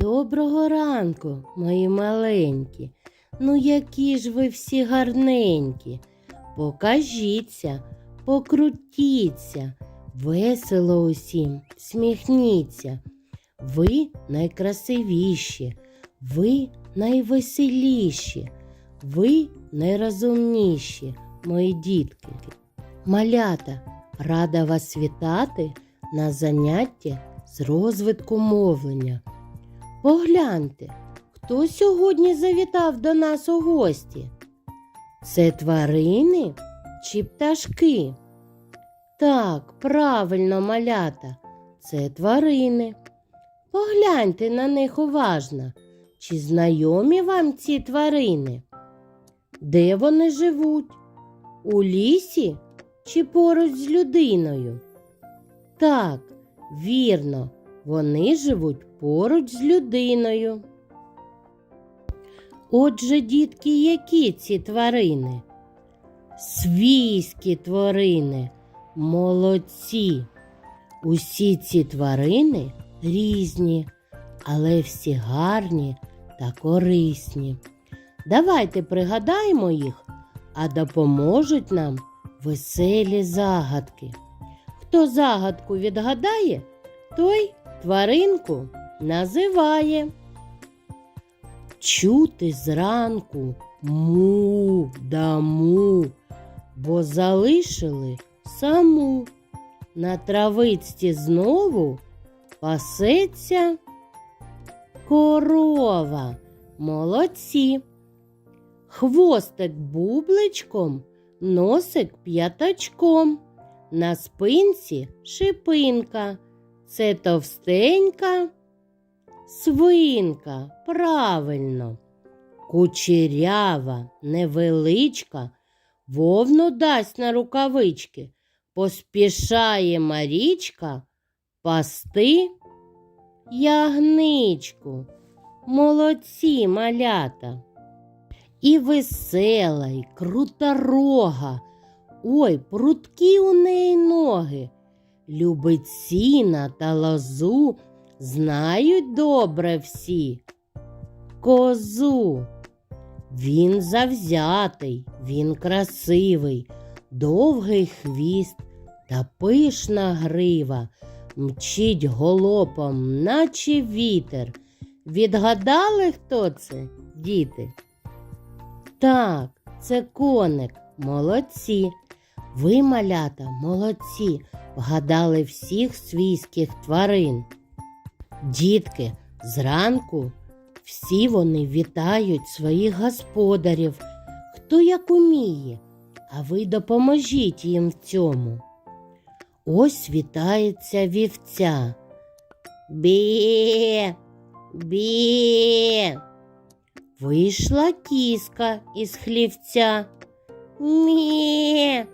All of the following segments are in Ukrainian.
Доброго ранку, мої маленькі. Ну, які ж ви всі гарненькі. Покажіться, покрутіться, весело усім, сміхніться. Ви найкрасивіші, ви найвеселіші, ви найрозумніші, мої дітки. Малята, рада вас вітати на заняття з розвитку мовлення. Погляньте, хто сьогодні завітав до нас у гості? Це тварини чи пташки? Так, правильно, малята, це тварини. Погляньте на них уважно. Чи знайомі вам ці тварини? Де вони живуть? У лісі чи поруч з людиною? Так, вірно, вони живуть поруч з людиною. Отже, дітки, які ці тварини? Свійські тварини, молодці. Усі ці тварини різні, але всі гарні та корисні. Давайте пригадаємо їх, а допоможуть нам веселі загадки. Хто загадку відгадає, той тваринку називає. Чути зранку му да му, бо залишили саму. На травицті знову пасеться корова. Молодці. Хвостик бубличком, носик п'ятачком. На спинці шипинка. Це товстенька свинка, правильно. Кучерява, невеличка, вовну дасть на рукавички. Поспішає Марічка пасти ягничку. Молодці малята. І весела, і круторога. Ой, прудкі у неї ноги. Любить сіна та лозу, знають добре всі. Козу. Він завзятий, він красивий, довгий хвіст та пишна грива, мчить голопом, наче вітер. Відгадали, хто це, діти? Так, це коник, молодці. Ви, малята, молодці, вгадали всіх свійських тварин. Дітки, зранку всі вони вітають своїх господарів, хто як уміє, а ви допоможіть їм в цьому. Ось вітається вівця. Бє, бє. Вийшла кіска із хлівця. Мє,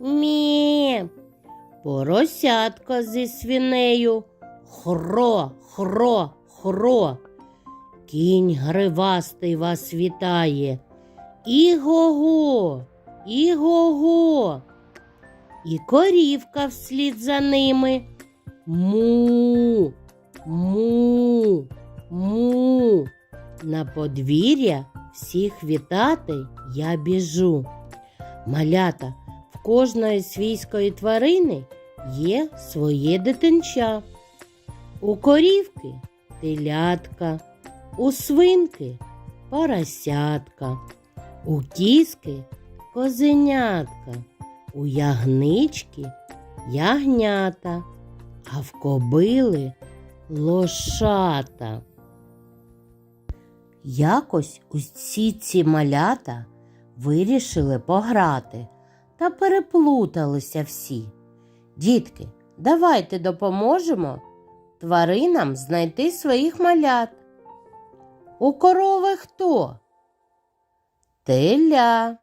мє. Поросятко зі свинею. Хро, хро, хро. Кінь гривастий вас вітає. Іго-го, іго-го. І корівка вслід за ними. Му, му, му. На подвір'я всіх вітати я біжу. Малята, в кожної свійської тварини є своє дитинча. У корівки телятка, у свинки поросятка, у кіски козенятка, у ягнички ягнята, а в кобили лошата. Якось усі ці малята вирішили пограти та переплуталися всі. Дітки, давайте допоможемо тваринам знайти своїх малят. У корови хто? Теля.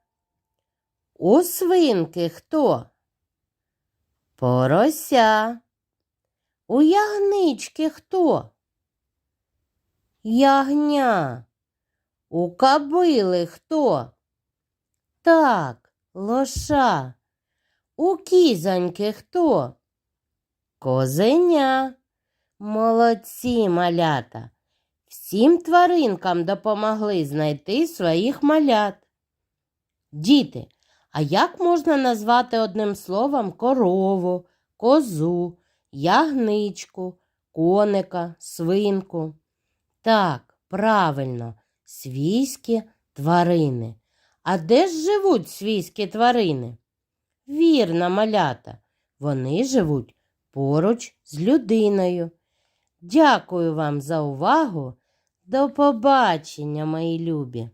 У свинки хто? Порося. У ягнички хто? Ягня. У кобили хто? Так, лоша. У кізоньки хто? Козеня. Молодці малята. всім тваринкам допомогли знайти своїх малят. Діти, а як можна назвати одним словом корову, козу, ягничку, коника, свинку? Так, правильно, свійські тварини. А де ж живуть свійські тварини? Вірно, малята, вони живуть поруч з людиною. Дякую вам за увагу. До побачення, мої любі!